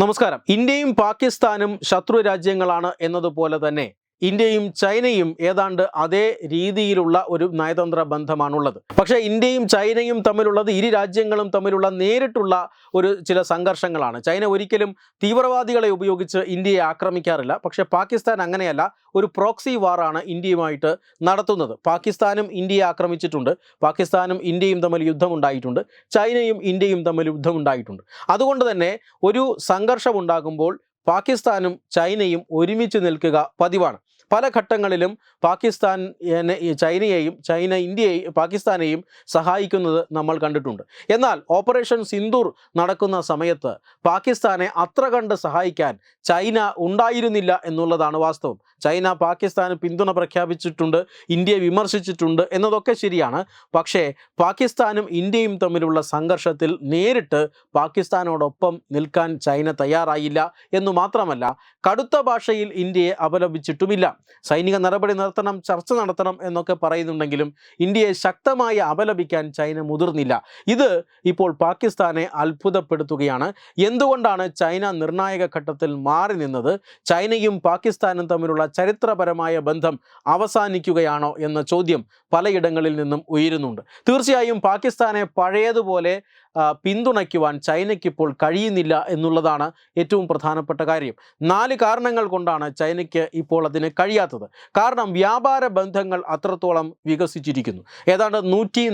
നമസ്കാരം. ഇന്ത്യയും പാകിസ്ഥാനും ശത്രു രാജ്യങ്ങളാണ് എന്നതുപോലെ തന്നെ ഇന്ത്യയും ചൈനയും ഏതാണ്ട് അതേ രീതിയിലുള്ള ഒരു നയതന്ത്ര ബന്ധമാണുള്ളത്. പക്ഷേ ഇന്ത്യയും ചൈനയും തമ്മിലുള്ളത് ഇരു രാജ്യങ്ങളും തമ്മിലുള്ള നേരിട്ടുള്ള ഒരു ചില സംഘർഷങ്ങളാണ്. ചൈന ഒരിക്കലും തീവ്രവാദികളെ ഉപയോഗിച്ച് ഇന്ത്യയെ ആക്രമിക്കാറില്ല. പക്ഷേ പാകിസ്ഥാൻ അങ്ങനെയല്ല. ഒരു പ്രോക്സി വാറാണ് ഇന്ത്യയുമായിട്ട് നടത്തുന്നത്. പാകിസ്ഥാനും ഇന്ത്യയെ ആക്രമിച്ചിട്ടുണ്ട്. പാകിസ്ഥാനും ഇന്ത്യയും തമ്മിൽ യുദ്ധമുണ്ടായിട്ടുണ്ട് ചൈനയും ഇന്ത്യയും തമ്മിൽ യുദ്ധമുണ്ടായിട്ടുണ്ട് അതുകൊണ്ട് തന്നെ ഒരു സംഘർഷമുണ്ടാകുമ്പോൾ പാകിസ്ഥാനും ചൈനയും ഒരുമിച്ച് നിൽക്കുക പതിവാണ്. പല ഘട്ടങ്ങളിലും പാകിസ്ഥാൻ ചൈനയെയും ചൈന ഇന്ത്യയെയും പാകിസ്ഥാനെയും സഹായിക്കുന്നത് നമ്മൾ കണ്ടിട്ടുണ്ട്. എന്നാൽ ഓപ്പറേഷൻ സിന്ദൂർ നടക്കുന്ന സമയത്ത് പാകിസ്ഥാനെ അത്ര കണ്ട് സഹായിക്കാൻ ചൈന ഉണ്ടായിരുന്നില്ല എന്നുള്ളതാണ് വാസ്തവം. ചൈന പാകിസ്ഥാന് പിന്തുണ പ്രഖ്യാപിച്ചിട്ടുണ്ട് ഇന്ത്യയെ വിമർശിച്ചിട്ടുണ്ട് എന്നതൊക്കെ ശരിയാണ്. പക്ഷേ പാകിസ്ഥാനും ഇന്ത്യയും തമ്മിലുള്ള സംഘർഷത്തിൽ നേരിട്ട് പാകിസ്ഥാനോടൊപ്പം നിൽക്കാൻ ചൈന തയ്യാറായില്ല എന്നു മാത്രമല്ല കടുത്ത ഭാഷയിൽ ഇന്ത്യയെ അപലപിച്ചിട്ടുമില്ല. സൈനിക നടപടി നടത്തണം ചർച്ച നടത്തണം എന്നൊക്കെ പറയുന്നുണ്ടെങ്കിലും ഇന്ത്യയെ ശക്തമായി അപലപിക്കാൻ ചൈന മുതിർന്നില്ല. ഇത് ഇപ്പോൾ പാകിസ്ഥാനെ അത്ഭുതപ്പെടുത്തുകയാണ്. എന്തുകൊണ്ടാണ് ചൈന നിർണായക ഘട്ടത്തിൽ മാറി നിന്നത്? ചൈനയും പാകിസ്ഥാനും തമ്മിലുള്ള ചരിത്രപരമായ ബന്ധം അവസാനിക്കുകയാണോ എന്ന ചോദ്യം പലയിടങ്ങളിൽ നിന്നും ഉയരുന്നുണ്ട്. തീർച്ചയായും പാകിസ്ഥാനെ പഴയതുപോലെ പിന്തുണയ്ക്കുവാൻ ചൈനയ്ക്ക് ഇപ്പോൾ കഴിയുന്നില്ല എന്നുള്ളതാണ് ഏറ്റവും പ്രധാനപ്പെട്ട കാര്യം. നാല് കാരണങ്ങൾ കൊണ്ടാണ് ചൈനയ്ക്ക് ഇപ്പോൾ അതിന് കഴിയാത്തത്. കാരണം വ്യാപാര ബന്ധങ്ങൾ അത്രത്തോളം വികസിച്ചിരിക്കുന്നു. ഏതാണ്ട് നൂറ്റി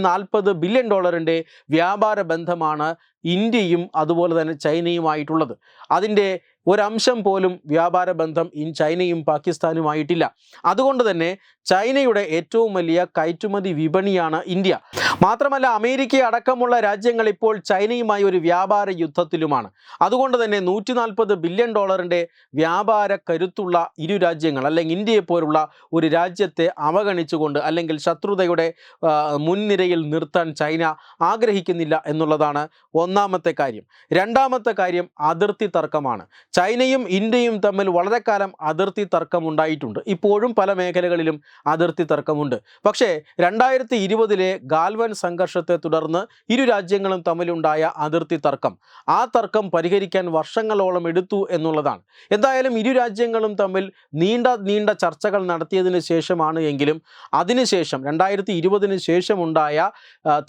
ബില്യൺ ഡോളറിന്റെ വ്യാപാര ബന്ധമാണ് ഇന്ത്യയും അതുപോലെ തന്നെ ചൈനയുമായിട്ടുള്ളത്. അതിന്റെ ഒരംശം പോലും വ്യാപാര ബന്ധം ഇൻ ചൈനയും പാകിസ്ഥാനുമായിട്ടില്ല. അതുകൊണ്ട് തന്നെ ചൈനയുടെ ഏറ്റവും വലിയ കയറ്റുമതി വിപണിയാണ് ഇന്ത്യ. മാത്രമല്ല അമേരിക്ക അടക്കമുള്ള രാജ്യങ്ങൾ ഇപ്പോൾ ചൈനയുമായി ഒരു വ്യാപാര യുദ്ധത്തിലുമാണ്. അതുകൊണ്ട് തന്നെ നൂറ്റി നാൽപ്പത് ബില്യൺ ഡോളറിന്റെ വ്യാപാര കരുത്തുള്ള ഇരു രാജ്യങ്ങൾ അല്ലെങ്കിൽ ഇന്ത്യയെ പോലുള്ള ഒരു രാജ്യത്തെ അവഗണിച്ചുകൊണ്ട് അല്ലെങ്കിൽ ശത്രുതയുടെ മുൻനിരയിൽ നിർത്താൻ ചൈന ആഗ്രഹിക്കുന്നില്ല എന്നുള്ളതാണ് ഒന്നാമത്തെ കാര്യം. രണ്ടാമത്തെ കാര്യം അതിർത്തി തർക്കമാണ്. ചൈനയും ഇന്ത്യയും തമ്മിൽ വളരെ കാലം അതിർത്തി തർക്കം ഉണ്ടായിട്ടുണ്ട്. ഇപ്പോഴും പല മേഖലകളിലും അതിർത്തി തർക്കമുണ്ട്. പക്ഷേ രണ്ടായിരത്തി ഇരുപതിലെ ഗാൽവൻ സംഘർഷത്തെ തുടർന്ന് ഇരു രാജ്യങ്ങളും തമ്മിലുണ്ടായ അതിർത്തി തർക്കം. ആ തർക്കം പരിഹരിക്കാൻ വർഷങ്ങളോളം എടുത്തു എന്നുള്ളതാണ്. എന്തായാലും ഇരു രാജ്യങ്ങളും തമ്മിൽ നീണ്ട നീണ്ട ചർച്ചകൾ നടത്തിയതിന് ശേഷമാണ് എങ്കിലും അതിനുശേഷം രണ്ടായിരത്തി ഇരുപതിന് ശേഷമുണ്ടായ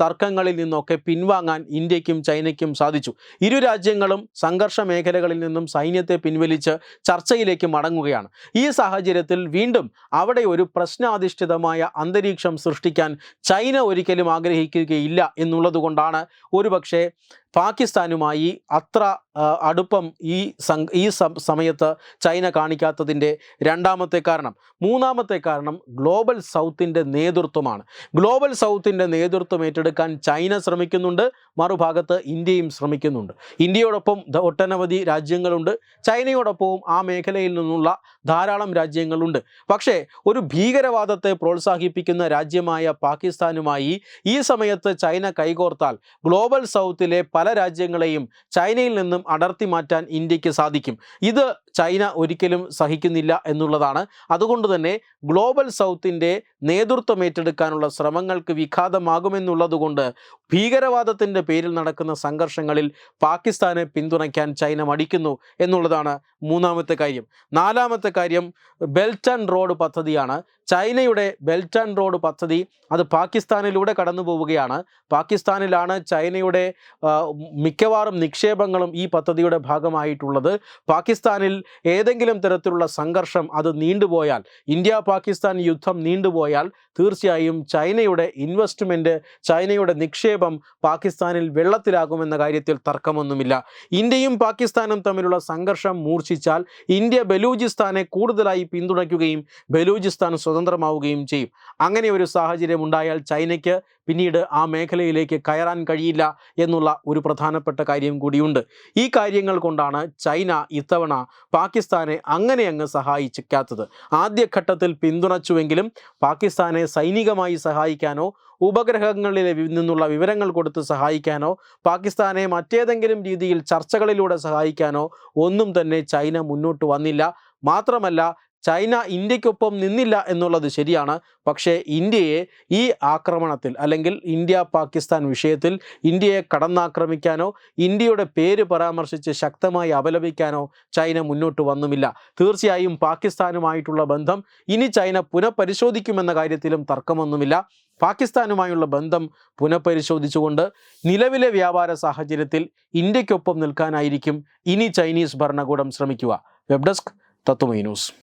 തർക്കങ്ങളിൽ നിന്നൊക്കെ പിൻവാങ്ങാൻ ഇന്ത്യക്കും ചൈനയ്ക്കും സാധിച്ചു. ഇരു രാജ്യങ്ങളും സംഘർഷ മേഖലകളിൽ നിന്നും സൈന്യത്തെ പിൻവലിച്ച് ചർച്ചയിലേക്ക് മടങ്ങുകയാണ്. ഈ സാഹചര്യത്തിൽ വീണ്ടും അവിടെ ഒരു പ്രശ്നാധിഷ്ഠിതമായ അന്തരീക്ഷം സൃഷ്ടിക്കാൻ ചൈന ഒരിക്കലും ആഗ്രഹിക്കുകയില്ല എന്നുള്ളതുകൊണ്ടാണ് ഒരുപക്ഷെ പാകിസ്ഥാനുമായി അത്ര അടുപ്പം ഈ ഈ സമയത്ത് ചൈന കാണിക്കാത്തതിന്റെ രണ്ടാമത്തെ കാരണം. മൂന്നാമത്തെ കാരണം ഗ്ലോബൽ സൗത്തിന്റെ നേതൃത്വമാണ്. ഗ്ലോബൽ സൗത്തിന്റെ നേതൃത്വം ഏറ്റെടുക്കാൻ ചൈന ശ്രമിക്കുന്നുണ്ട്. മറുഭാഗത്ത് ഇന്ത്യയും ശ്രമിക്കുന്നുണ്ട്. ഇന്ത്യയോടൊപ്പം ഒട്ടനവധി രാജ്യങ്ങളുണ്ട്. ചൈനയോടൊപ്പവും ആ മേഖലയിൽ നിന്നുള്ള ധാരാളം രാജ്യങ്ങളുണ്ട്. പക്ഷേ ഒരു ഭീകരവാദത്തെ പ്രോത്സാഹിപ്പിക്കുന്ന രാജ്യമായ പാകിസ്ഥാനുമായി ഈ സമയത്ത് ചൈന കൈകോർത്താൽ ഗ്ലോബൽ സൗത്തിലെ പല രാജ്യങ്ങളെയും ചൈനയിൽ നിന്നും അടർത്തി മാറ്റാൻ ഇന്ത്യയ്ക്ക് സാധിക്കും. ഇത് ചൈന ഒരിക്കലും സഹിക്കുന്നില്ല എന്നുള്ളതാണ്. അതുകൊണ്ട് തന്നെ ഗ്ലോബൽ സൗത്തിന്റെ നേതൃത്വം ഏറ്റെടുക്കാനുള്ള ശ്രമങ്ങൾക്ക് വിഘാതമാകുമെന്നുള്ളതുകൊണ്ട് ഭീകരവാദത്തിന്റെ പേരിൽ നടക്കുന്ന സംഘർഷങ്ങളിൽ പാകിസ്ഥാനെ പിന്തുണയ്ക്കാൻ ചൈന മടിക്കുന്നു എന്നുള്ളതാണ് മൂന്നാമത്തെ കാര്യം. നാലാമത്തെ കാര്യം ബെൽറ്റ് ആൻഡ് റോഡ് പദ്ധതിയാണ്. ചൈനയുടെ ബെൽറ്റ് ആൻഡ് റോഡ് പദ്ധതി അത് പാകിസ്ഥാനിലൂടെ കടന്നു പോവുകയാണ്. പാകിസ്ഥാനിലാണ് ചൈനയുടെ മിക്കവാറും നിക്ഷേപങ്ങളും ഈ പദ്ധതിയുടെ ഭാഗമായിട്ടുള്ളത്. പാകിസ്ഥാനിൽ ഏതെങ്കിലും തരത്തിലുള്ള സംഘർഷം അത് നീണ്ടുപോയാൽ ഇന്ത്യ പാകിസ്ഥാൻ യുദ്ധം നീണ്ടുപോയാൽ തീർച്ചയായും ചൈനയുടെ ഇൻവെസ്റ്റ്മെന്റ് ചൈനയുടെ നിക്ഷേപം പാകിസ്ഥാനിൽ വെള്ളത്തിലാകുമെന്ന കാര്യത്തിൽ തർക്കമൊന്നുമില്ല. ഇന്ത്യയും പാകിസ്ഥാനും തമ്മിലുള്ള സംഘർഷം മൂർച്ഛിച്ചാൽ ഇന്ത്യ ബലൂചിസ്ഥാനെ കൂടുതലായി പിന്തുണയ്ക്കുകയും ബലൂചിസ്ഥാൻ സ്വതന്ത്രമാവുകയും ചെയ്യും. അങ്ങനെ ഒരു സാഹചര്യം ഉണ്ടായാൽ ചൈനയ്ക്ക് പിന്നീട് ആ മേഖലയിലേക്ക് കയറാൻ കഴിയില്ല എന്നുള്ള ഒരു പ്രധാനപ്പെട്ട കാര്യം കൂടിയുണ്ട്. ഈ കാര്യങ്ങൾ കൊണ്ടാണ് ചൈന ഇത്തവണ പാകിസ്ഥാനെ അങ്ങനെ അങ്ങ് സഹായിക്കാത്തത് ആദ്യഘട്ടത്തിൽ പിന്തുണച്ചുവെങ്കിലും പാകിസ്ഥാനെ സൈനികമായി സഹായിക്കാനോ ഉപഗ്രഹങ്ങളിൽ നിന്നുള്ള വിവരങ്ങൾ കൊടുത്ത് സഹായിക്കാനോ പാകിസ്ഥാനെ മറ്റേതെങ്കിലും രീതിയിൽ ചർച്ചകളിലൂടെ സഹായിക്കാനോ ഒന്നും തന്നെ ചൈന മുന്നോട്ട് വന്നില്ല. മാത്രമല്ല ചൈന ഇന്ത്യക്കൊപ്പം നിന്നില്ല എന്നുള്ളത് ശരിയാണ്. പക്ഷേ ഇന്ത്യയെ ഈ ആക്രമണത്തിൽ അല്ലെങ്കിൽ ഇന്ത്യ പാകിസ്ഥാൻ വിഷയത്തിൽ ഇന്ത്യയെ കടന്നാക്രമിക്കാനോ ഇന്ത്യയുടെ പേര് പരാമർശിച്ച് ശക്തമായി അപലപിക്കാനോ ചൈന മുന്നോട്ട് വന്നുമില്ല. തീർച്ചയായും പാകിസ്ഥാനുമായിട്ടുള്ള ബന്ധം ഇനി ചൈന പുനഃപരിശോധിക്കുമെന്ന കാര്യത്തിലും തർക്കമൊന്നുമില്ല. പാകിസ്ഥാനുമായുള്ള ബന്ധം പുനഃപരിശോധിച്ചുകൊണ്ട് നിലവിലെ വ്യാപാര സാഹചര്യത്തിൽ ഇന്ത്യക്കൊപ്പം നിൽക്കാനായിരിക്കും ഇനി ചൈനീസ് ഭരണകൂടം ശ്രമിക്കുക. Web desk Tatwamayi news.